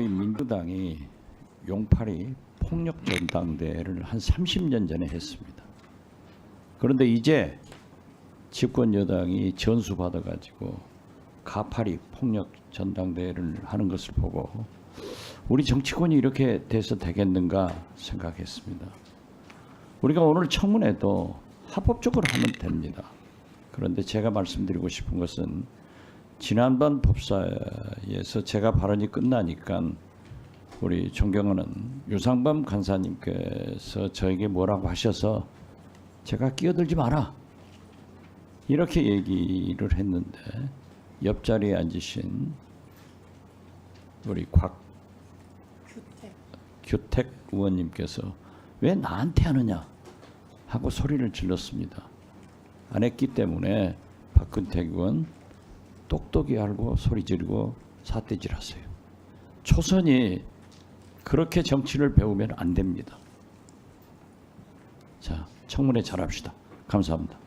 우리 민주당이 용팔이 폭력 전당대회를 한 30년 전에 했습니다. 그런데 이제 집권 여당이 전수 받아 가지고 가파리 폭력 전당대회를 하는 것을 보고 우리 정치권이 이렇게 돼서 되겠는가 생각했습니다. 우리가 오늘 청문회도 합법적으로 하면 됩니다. 그런데 제가 말씀드리고 싶은 것은 지난번 법사에서 제가 발언이 끝나니까 우리 존경하는 유상범 간사님께서 저에게 뭐라고 하셔서 제가 끼어들지 마라 이렇게 얘기를 했는데 옆자리에 앉으신 우리 곽 규택. 규택 의원님께서 왜 나한테 하느냐 하고 소리를 질렀습니다. 안 했기 때문에 박근택 의원 똑똑히 알고 소리 지르고 사태질 하세요. 초선이 그렇게 정치를 배우면 안 됩니다. 자, 청문회 잘합시다. 감사합니다.